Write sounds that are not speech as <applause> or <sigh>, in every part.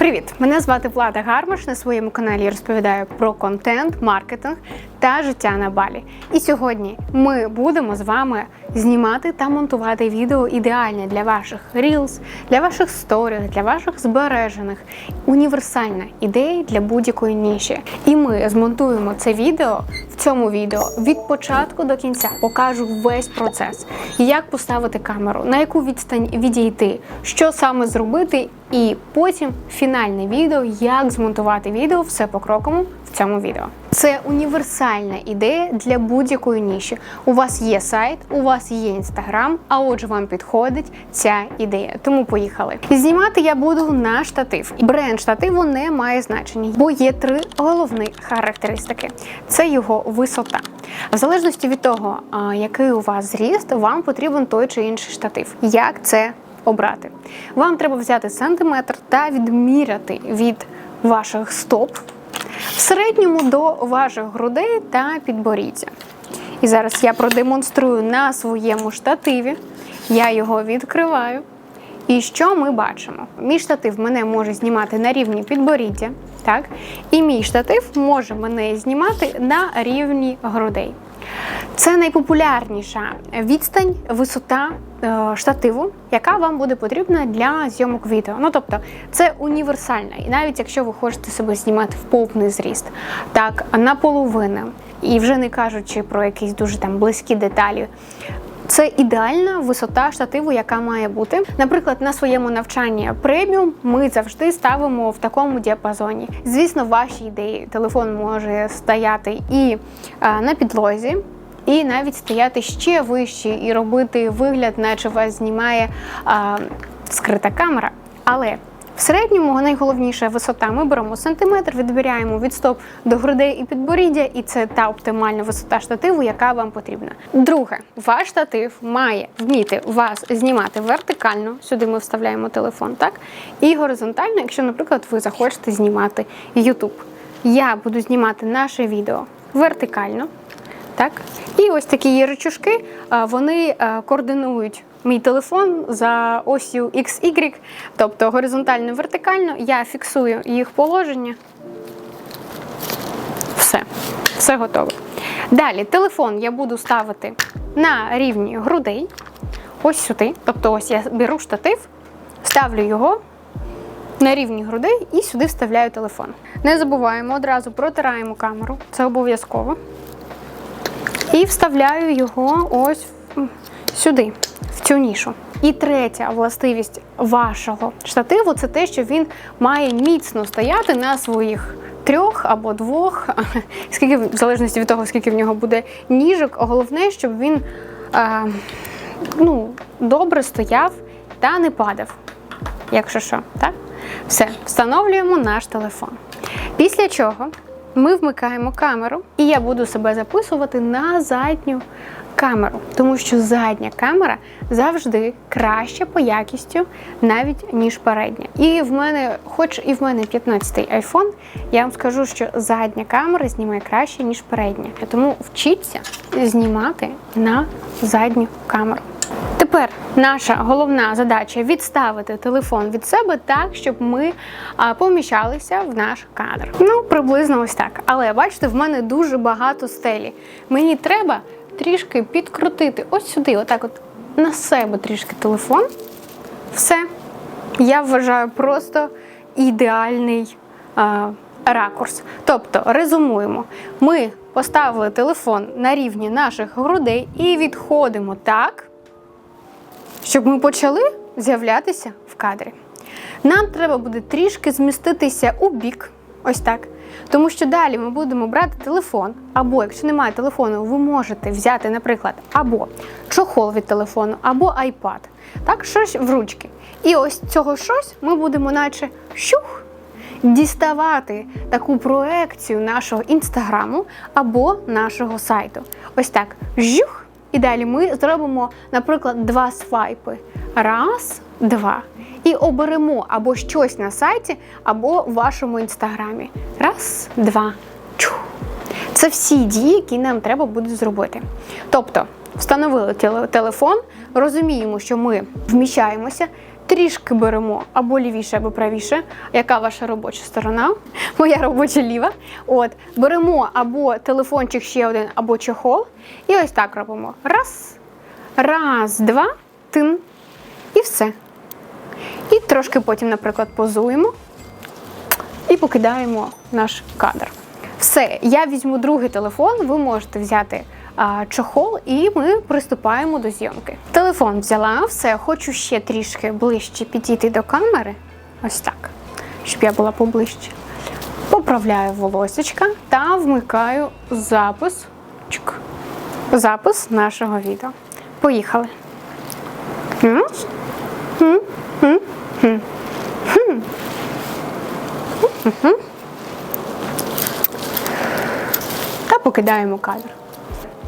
Привіт! Мене звати Влада Гармаш. На своєму каналі розповідаю про контент, маркетинг та життя на балі. І сьогодні ми будемо з вами знімати та монтувати відео ідеальне для ваших Reels, для ваших сторіс, для ваших збережених. Універсальна ідея для будь-якої ніші. І ми змонтуємо це відео в цьому відео від початку до кінця. Покажу весь процес, як поставити камеру, на яку відстань відійти, що саме зробити, і потім фінальне відео, як змонтувати відео все покроково в цьому відео. Це універсальна ідея для будь-якої ніші. У вас є сайт, у вас є інстаграм, а отже, вам підходить ця ідея. Тому поїхали. Знімати я буду на штатив. Бренд штативу не має значення, бо є три головні характеристики: це його висота. В залежності від того, який у вас зріст, вам потрібен той чи інший штатив. Як це обрати? Вам треба взяти сантиметр та відміряти від ваших стоп в середньому до ваших грудей та підборіддя. І зараз я продемонструю на своєму штативі. Я його відкриваю. І що ми бачимо? Мій штатив мене може знімати на рівні підборіддя, так? І мій штатив може мене знімати на рівні грудей. Це найпопулярніша відстань, висота е, штативу, яка вам буде потрібна для зйомок відео. Ну тобто це універсальна. І навіть якщо ви хочете себе знімати в повний зріст, так наполовину, і вже не кажучи про якісь дуже там близькі деталі. Це ідеальна висота штативу, яка має бути. Наприклад, на своєму навчанні преміум ми завжди ставимо в такому діапазоні. Звісно, ваші ідеї телефон може стояти і а, на підлозі. І навіть стояти ще вище і робити вигляд, наче вас знімає а, скрита камера. Але в середньому найголовніша висота ми беремо сантиметр, відбираємо від стоп до грудей і підборіддя, і це та оптимальна висота штативу, яка вам потрібна. Друге, ваш штатив має вміти вас знімати вертикально. Сюди ми вставляємо телефон, так і горизонтально, якщо, наприклад, ви захочете знімати YouTube. Я буду знімати наше відео вертикально. Так, і ось такі є речушки, вони координують мій телефон за осью XY, тобто горизонтально вертикально. Я фіксую їх положення. Все, все готове. Далі телефон я буду ставити на рівні грудей. Ось сюди. Тобто, ось я беру штатив, ставлю його на рівні грудей і сюди вставляю телефон. Не забуваємо, одразу протираємо камеру, це обов'язково. І вставляю його ось сюди, в цю нішу. І третя властивість вашого штативу це те, що він має міцно стояти на своїх трьох або двох, <laughs> скільки в залежності від того, скільки в нього буде ніжок. Головне, щоб він е, ну, добре стояв та не падав. Якщо що, так? Все, встановлюємо наш телефон. Після чого ми вмикаємо камеру, і я буду себе записувати на задню камеру, тому що задня камера завжди краща по якістю, навіть ніж передня. І в мене, хоч і в мене 15-й iPhone, я вам скажу, що задня камера знімає краще, ніж передня. Тому вчіться знімати на задню камеру. Тепер наша головна задача відставити телефон від себе так, щоб ми поміщалися в наш кадр. Ну, приблизно ось так. Але бачите, в мене дуже багато стелі. Мені треба трішки підкрутити ось сюди, отак, от на себе трішки телефон. Все. Я вважаю просто ідеальний а, ракурс. Тобто, резумуємо, ми поставили телефон на рівні наших грудей і відходимо так щоб ми почали з'являтися в кадрі. Нам треба буде трішки зміститися у бік, ось так. Тому що далі ми будемо брати телефон, або якщо немає телефону, ви можете взяти, наприклад, або чохол від телефону, або iPad. Так, щось в ручки. І ось цього щось ми будемо, наче щух, діставати таку проекцію нашого інстаграму або нашого сайту. Ось так. Жух. І далі ми зробимо, наприклад, два свайпи. Раз, два. І оберемо або щось на сайті, або в вашому інстаграмі. Раз, два. Чух. Це всі дії, які нам треба буде зробити. Тобто, встановили телефон, розуміємо, що ми вміщаємося, трішки беремо або лівіше, або правіше. Яка ваша робоча сторона? Моя робоча ліва. От, беремо або телефончик ще один, або чохол. І ось так робимо. Раз, раз, два, тин. І все. І трошки потім, наприклад, позуємо і покидаємо наш кадр. Все, я візьму другий телефон, ви можете взяти а, чохол, і ми приступаємо до зйомки. Телефон взяла, все, хочу ще трішки ближче підійти до камери. Ось так, щоб я була поближче. Поправляю волосечка та вмикаю запис. Чук. Запис нашого відео. Поїхали. М? М? Та покидаємо кадр.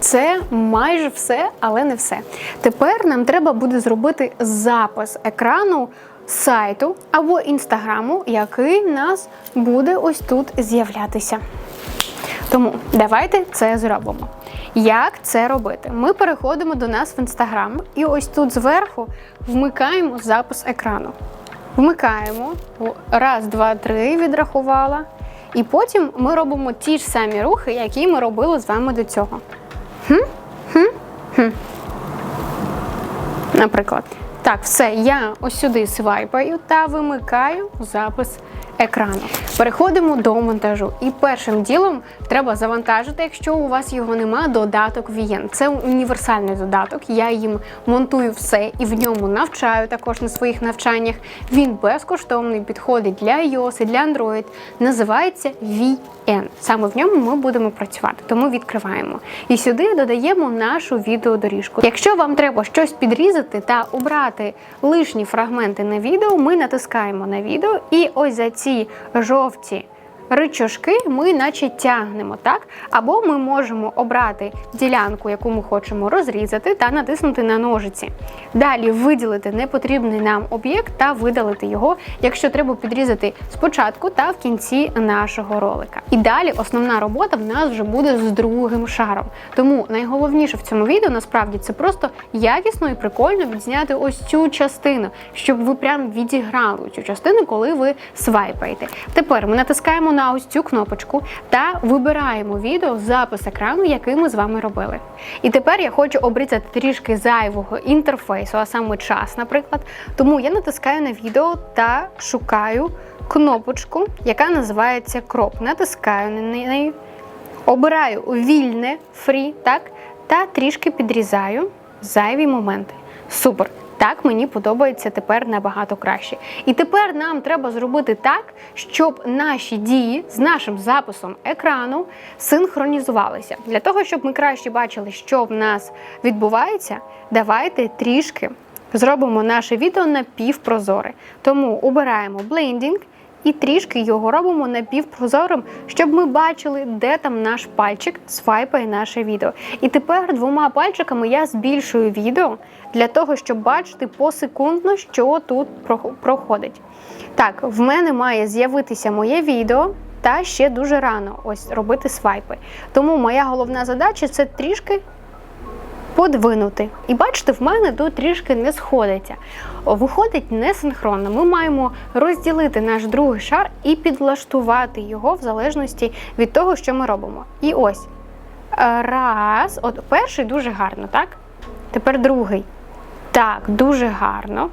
Це майже все, але не все. Тепер нам треба буде зробити запис екрану сайту або інстаграму, який в нас буде ось тут з'являтися. Тому давайте це зробимо. Як це робити? Ми переходимо до нас в інстаграм і ось тут зверху вмикаємо запис екрану. Вмикаємо раз, два, три, відрахувала. І потім ми робимо ті ж самі рухи, які ми робили з вами до цього. Хм? Хм? Хм. Наприклад. Так, все, я ось сюди свайпаю та вимикаю запис екрану. Переходимо до монтажу. І першим ділом треба завантажити, якщо у вас його нема, додаток VN. Це універсальний додаток. Я їм монтую все і в ньому навчаю також на своїх навчаннях. Він безкоштовний, підходить для iOS і для Android. Називається VN. Саме в ньому ми будемо працювати, тому відкриваємо. І сюди додаємо нашу відеодоріжку. Якщо вам треба щось підрізати та обрати лишні фрагменти на відео, ми натискаємо на відео, і ось за ці жовті ричажки ми наче тягнемо, так? Або ми можемо обрати ділянку, яку ми хочемо розрізати, та натиснути на ножиці. Далі виділити непотрібний нам об'єкт та видалити його, якщо треба підрізати спочатку та в кінці нашого ролика. І далі основна робота в нас вже буде з другим шаром. Тому найголовніше в цьому відео насправді це просто якісно і прикольно відзняти ось цю частину, щоб ви прям відіграли цю частину, коли ви свайпаєте. Тепер ми натискаємо на ось цю кнопочку та вибираємо відео запис екрану, який ми з вами робили. І тепер я хочу обрізати трішки зайвого інтерфейсу, а саме час, наприклад. Тому я натискаю на відео та шукаю кнопочку, яка називається кроп. Натискаю на неї, обираю вільне фрі, так, та трішки підрізаю зайві моменти. Супер! Так мені подобається тепер набагато краще. І тепер нам треба зробити так, щоб наші дії з нашим записом екрану синхронізувалися. Для того, щоб ми краще бачили, що в нас відбувається, давайте трішки зробимо наше відео напівпрозоре. Тому обираємо блендінг і трішки його робимо напівпрозорим, щоб ми бачили, де там наш пальчик свайпає наше відео. І тепер двома пальчиками я збільшую відео для того, щоб бачити посекундно, що тут проходить. Так, в мене має з'явитися моє відео. Та ще дуже рано ось робити свайпи. Тому моя головна задача це трішки подвинути. І бачите, в мене тут трішки не сходиться. Виходить несинхронно. Ми маємо розділити наш другий шар і підлаштувати його в залежності від того, що ми робимо. І ось. Раз, от перший дуже гарно, так? Тепер другий. Так, дуже гарно.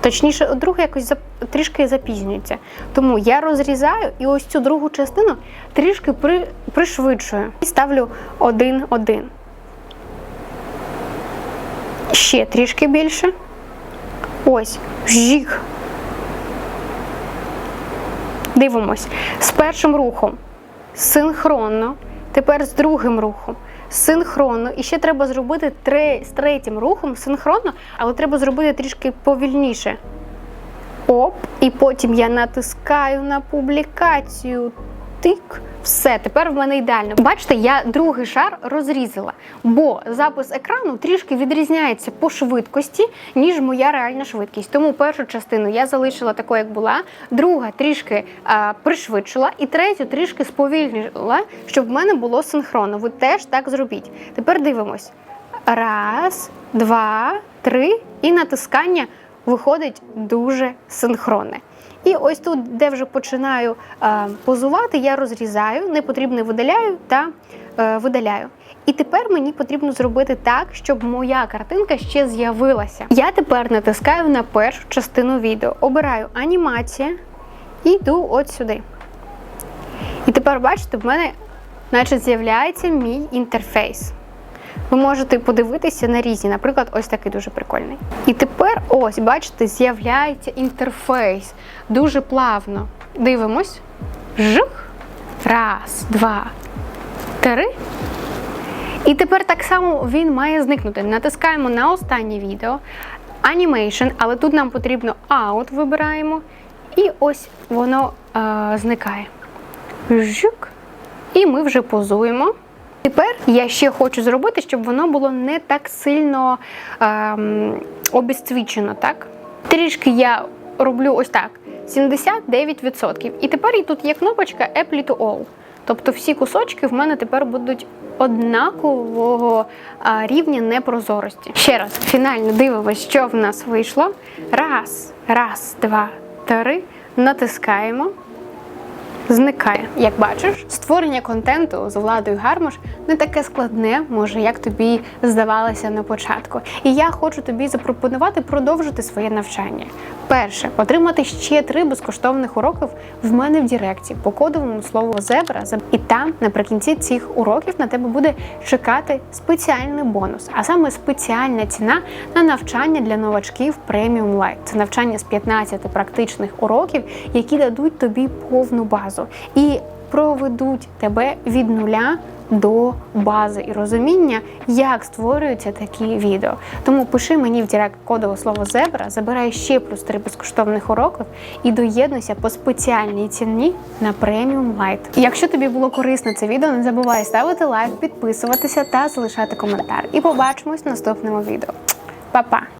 Точніше, другий якось трішки запізнюється. Тому я розрізаю і ось цю другу частину трішки при, пришвидшую. І ставлю один-один. Ще трішки більше. Ось, жік. Дивимось. З першим рухом синхронно. Тепер з другим рухом. Синхронно. І ще треба зробити три, з третім рухом синхронно, але треба зробити трішки повільніше. Оп, і потім я натискаю на публікацію. Тик. Все, тепер в мене ідеально. Бачите, я другий шар розрізала, бо запис екрану трішки відрізняється по швидкості, ніж моя реальна швидкість. Тому першу частину я залишила такою, як була, друга трішки а, пришвидшила, і третю трішки сповільнила, щоб в мене було синхронно. Ви теж так зробіть. Тепер дивимось. Раз, два, три і натискання виходить дуже синхронне. І ось тут, де вже починаю е, позувати, я розрізаю, непотрібне видаляю та е, видаляю. І тепер мені потрібно зробити так, щоб моя картинка ще з'явилася. Я тепер натискаю на першу частину відео, обираю анімація і йду от сюди. І тепер бачите, в мене наче з'являється мій інтерфейс. Ви можете подивитися на різні, наприклад, ось такий дуже прикольний. І тепер, ось, бачите, з'являється інтерфейс дуже плавно. Дивимось. Жух. Раз, два, три. І тепер так само він має зникнути. Натискаємо на останнє відео, Animation, але тут нам потрібно Out вибираємо. І ось воно е, зникає. Жук. І ми вже позуємо. Тепер я ще хочу зробити, щоб воно було не так сильно ем, обесцвічено, так? Трішки я роблю ось так: 79%. І тепер і тут є кнопочка Apply to All. Тобто всі кусочки в мене тепер будуть однакового рівня непрозорості. Ще раз, фінально дивимося, що в нас вийшло. Раз, раз, два, три. Натискаємо зникає. Як бачиш, створення контенту з владою Гармош не таке складне, може, як тобі здавалося на початку. І я хочу тобі запропонувати продовжити своє навчання. Перше, отримати ще три безкоштовних уроків в мене в Діректі по кодовому слову зебра. І там наприкінці цих уроків на тебе буде чекати спеціальний бонус, а саме спеціальна ціна на навчання для новачків Premium Light. Це навчання з 15 практичних уроків, які дадуть тобі повну базу і проведуть тебе від нуля до бази і розуміння, як створюються такі відео. Тому пиши мені в директ кодове слово зебра, забирай ще плюс три безкоштовних уроків і доєднуйся по спеціальній ціні на преміум лайт. Якщо тобі було корисно це відео, не забувай ставити лайк, підписуватися та залишати коментар. І побачимось в наступному відео. Па-па!